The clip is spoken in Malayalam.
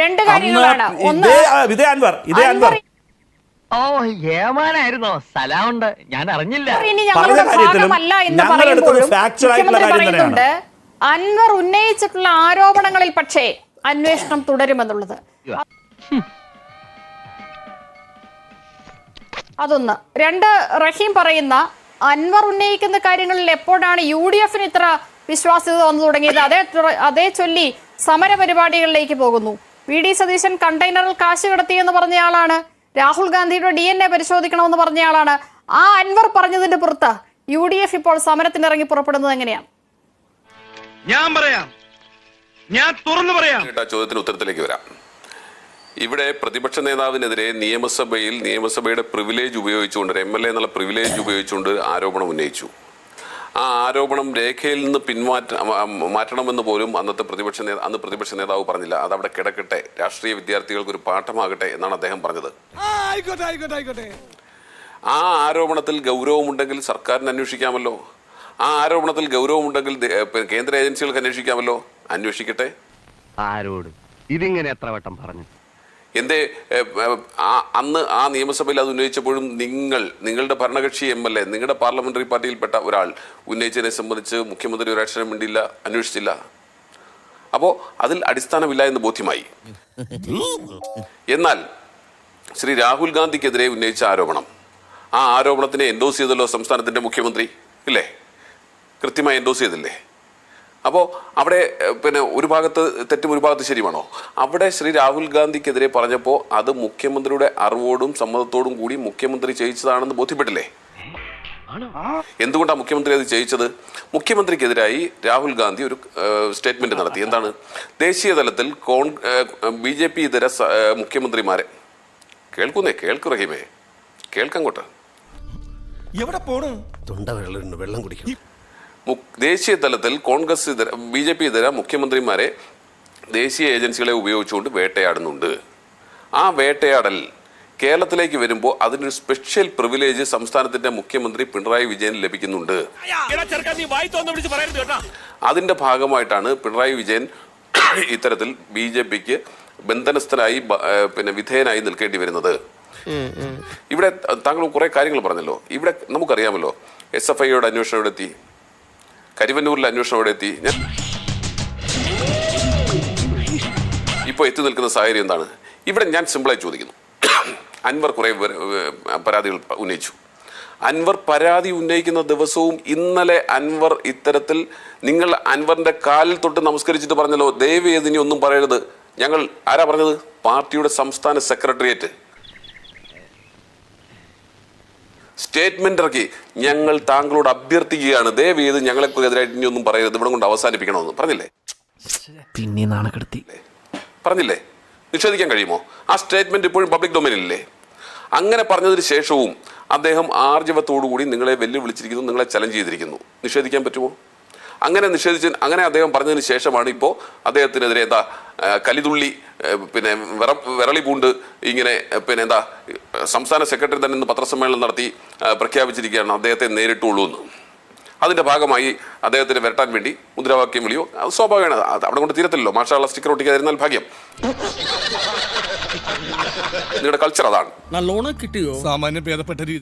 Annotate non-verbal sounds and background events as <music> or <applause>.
രണ്ട് കാര്യങ്ങളാണ്. ഒന്ന് ഇതേ അൻവർ ഇതേ അൻവർ ഓ ഏമാനായിരുന്നോ? സ്ഥലമുണ്ട്. ഞാൻ അറിഞ്ഞില്ല. ഇനി പറഞ്ഞ ഞങ്ങളുടെ ഭാഗമല്ല എന്ന് പറയുമ്പോഴും അൻവർ ഉന്നയിച്ചിട്ടുള്ള ആരോപണങ്ങളിൽ പക്ഷേ അന്വേഷണം തുടരുമെന്നുള്ളത്. അതൊന്ന്. രണ്ട് റഹീം പറയുന്ന അൻവർ ഉന്നയിക്കുന്ന കാര്യങ്ങളിൽ എപ്പോഴാണ് യു ഡി എഫിന് ഇത്ര വിശ്വാസ്യത വന്നു തുടങ്ങിയത്? അതേ അതേ ചൊല്ലി സമരപരിപാടികളിലേക്ക് പോകുന്നു. വി ഡി സതീശൻ കണ്ടെയ്നറിൽ കാശ് കിടത്തിയെന്ന് പറഞ്ഞയാളാണ്. രാഹുൽ ഗാന്ധിയുടെ ഡി എൻ എ പരിശോധിക്കണമെന്ന് പറഞ്ഞയാളാണ്. ആ അൻവർ പറഞ്ഞതിന്റെ പുറത്ത് യു ഡി എഫ് ഇപ്പോൾ സമരത്തിനിറങ്ങി പുറപ്പെടുന്നത് എങ്ങനെയാണ്? ഞാൻ പറയാം. ഞാൻ തുറന്നു പറയാം. കേട്ട ചോദ്യത്തിന് ഉത്തരത്തിലേക്ക് വരാം. ഇവിടെ പ്രതിപക്ഷ നേതാവിനെതിരെ നിയമസഭയിൽ നിയമസഭയുടെ പ്രിവിലേജ് ഉപയോഗിച്ചുകൊണ്ട് എം എൽ എ എന്നുള്ള പ്രിവിലേജ് ഉപയോഗിച്ചുകൊണ്ട് ആരോപണം ഉന്നയിച്ചു. ആ ആരോപണം രേഖയിൽ നിന്ന് പിന്മാറ്റ മാറ്റണമെന്ന് പോലും അന്നത്തെ പ്രതിപക്ഷ നേതാ അന്ന് പ്രതിപക്ഷ നേതാവ് പറഞ്ഞില്ല. അത് അവിടെ കിടക്കട്ടെ. രാഷ്ട്രീയ വിദ്യാർത്ഥികൾക്ക് ഒരു പാഠമാകട്ടെ എന്നാണ് അദ്ദേഹം പറഞ്ഞത്. ആ ആരോപണത്തിൽ ഗൗരവമുണ്ടെങ്കിൽ സർക്കാരിന് അന്വേഷിക്കാമല്ലോ. ആ ആരോപണത്തിൽ ഗൗരവമുണ്ടെങ്കിൽ കേന്ദ്ര ഏജൻസികൾക്ക് അന്വേഷിക്കാമല്ലോ. അന്വേഷിക്കട്ടെ. ആരോട്? ഇതിങ്ങനെ എത്ര വട്ടം പറഞ്ഞു? എന്തേ അന്ന് ആ നിയമസഭയിൽ അത് ഉന്നയിച്ചപ്പോഴും നിങ്ങൾ നിങ്ങളുടെ ഭരണകക്ഷി എം എൽ എ നിങ്ങളുടെ പാർലമെന്ററി പാർട്ടിയിൽപ്പെട്ട ഒരാൾ ഉന്നയിച്ചതിനെ സംബന്ധിച്ച് മുഖ്യമന്ത്രി ഒരു അക്ഷരം മിണ്ടില്ല അന്വേഷിച്ചില്ല. അപ്പോൾ അതിൽ അടിസ്ഥാനമില്ല എന്ന് ബോധ്യമായി. എന്നാൽ ശ്രീ രാഹുൽ ഗാന്ധിക്കെതിരെ ഉന്നയിച്ച ആരോപണം ആ ആരോപണത്തിനെ എൻഡോസ് ചെയ്തല്ലോ സംസ്ഥാനത്തിന്റെ മുഖ്യമന്ത്രി ഇല്ലേ? കൃത്യമായി എൻഡോസ് ചെയ്തില്ലേ? അപ്പോൾ അവിടെ പിന്നെ ഒരു ഭാഗത്ത് തെറ്റും ഒരു ഭാഗത്ത് ശരിയാണോ? അവിടെ ശ്രീ രാഹുൽ ഗാന്ധിക്കെതിരെ പറഞ്ഞപ്പോൾ അത് മുഖ്യമന്ത്രിയുടെ അറിവോടും സമ്മതത്തോടും കൂടി മുഖ്യമന്ത്രി ചെയ്യിച്ചതാണെന്ന് ബോധ്യപ്പെട്ടില്ലേ? എന്തുകൊണ്ടാണ് മുഖ്യമന്ത്രി അത് ചെയ്യിച്ചത്? മുഖ്യമന്ത്രിക്കെതിരായി രാഹുൽ ഗാന്ധി ഒരു സ്റ്റേറ്റ്മെന്റ് നടത്തി. എന്താണ്? ദേശീയ തലത്തിൽ കോൺ ബി ജെ പി ഇതര മുഖ്യമന്ത്രിമാരെ. കേൾക്കുന്നേ? കേൾക്കു റഹീമേ. കേൾക്കങ്ങോട്ട് എവിടെ പോണു? തൊണ്ട വെള്ളം വെള്ളം കുടിക്കണം. മു- ദേശീയ തലത്തിൽ കോൺഗ്രസ് ഇതര ബി ജെ പി ഇതര മുഖ്യമന്ത്രിമാരെ ദേശീയ ഏജൻസികളെ ഉപയോഗിച്ചുകൊണ്ട് വേട്ടയാടുന്നുണ്ട്. ആ വേട്ടയാടൽ കേരളത്തിലേക്ക് വരുമ്പോൾ അതിനൊരു സ്പെഷ്യൽ പ്രിവിലേജ് സംസ്ഥാനത്തിന്റെ മുഖ്യമന്ത്രി പിണറായി വിജയൻ ലഭിക്കുന്നുണ്ട്. അതിന്റെ ഭാഗമായിട്ടാണ് പിണറായി വിജയൻ <coughs> ഇത്തരത്തിൽ ബി ജെ പിക്ക് ബന്ധനസ്ഥനായി പിന്നെ വിധേയനായി നിൽക്കേണ്ടി വരുന്നത്. ഇവിടെ താങ്കൾ കുറെ കാര്യങ്ങൾ പറഞ്ഞല്ലോ. ഇവിടെ നമുക്കറിയാമല്ലോ എസ് എഫ് ഐയുടെ അന്വേഷണം ഇവിടെ എത്തി കരിവന്നൂരിലെ അന്വേഷണം അവിടെ എത്തി. ഞാൻ ഇപ്പോൾ എത്തി നിൽക്കുന്ന സാഹചര്യം എന്താണ്? ഇവിടെ ഞാൻ സിമ്പിളായി ചോദിക്കുന്നു. അൻവർ കുറേ പരാതികൾ ഉന്നയിച്ചു. അൻവർ പരാതി ഉന്നയിക്കുന്ന ദിവസവും ഇന്നലെ അൻവർ ഇത്തരത്തിൽ നിങ്ങൾ അൻവറിന്റെ കാലിൽ തൊട്ട് നമസ്കരിച്ചിട്ട് പറഞ്ഞല്ലോ ദയവേദിനി ഒന്നും പറയരുത്. ഞങ്ങൾ ആരാ പറഞ്ഞത്? പാർട്ടിയുടെ സംസ്ഥാന സെക്രട്ടേറിയറ്റ്. സ്റ്റേറ്റ്മെന്റ് ഇറക്കി. ഞങ്ങൾ താങ്കളോട് അഭ്യർത്ഥിക്കുകയാണ്. ദയവ് ചെയ്ത് ഞങ്ങളെ ഇനി ഒന്നും പറയരുത്. ഇവിടെ കൊണ്ട് അവസാനിപ്പിക്കണമെന്ന്. പറഞ്ഞില്ലേ? പിന്നെ നാണക്കെടുത്തി. പറഞ്ഞില്ലേ? നിഷേധിക്കാൻ കഴിയുമോ? ആ സ്റ്റേറ്റ്മെന്റ് ഇപ്പോഴും പബ്ലിക് ഡൊമൈനിലല്ലേ? അങ്ങനെ പറഞ്ഞതിന് ശേഷവും അദ്ദേഹം ആർജവത്തോടുകൂടി നിങ്ങളെ വെല്ലുവിളിച്ചിരിക്കുന്നു നിങ്ങളെ ചലഞ്ച് ചെയ്തിരിക്കുന്നു. നിഷേധിക്കാൻ പറ്റുമോ? അങ്ങനെ നിഷേധിച്ച് അങ്ങനെ അദ്ദേഹം പറഞ്ഞതിന് ശേഷമാണ് ഇപ്പോൾ അദ്ദേഹത്തിനെതിരെ എന്താ കലിതുള്ളി പിന്നെ വിറ വിരളി പൂണ്ട് ഇങ്ങനെ പിന്നെ എന്താ സംസ്ഥാന സെക്രട്ടറി തന്നെ ഇന്ന് പത്രസമ്മേളനം നടത്തി പ്രഖ്യാപിച്ചിരിക്കുകയാണ്. അദ്ദേഹത്തെ നേരിട്ടുള്ളൂ എന്ന്. അതിന്റെ ഭാഗമായി അദ്ദേഹത്തിന് വരട്ടാൻ വേണ്ടി മുദ്രാവാക്യം വിളിയോ അത് സ്വാഭാവികമാണ്. അവിടെ കൊണ്ട് തീരത്തില്ലല്ലോ. മാഷാള്ള സ്റ്റിക്കർ ഒട്ടിക്കാതിരുന്നാൽ ഭാഗ്യം. <laughs> നിങ്ങളുടെ കൾച്ചർ അതാണ്. നല്ലോണം കിട്ടിയോ? സാമാന്യം ഭേദപ്പെട്ട രീതി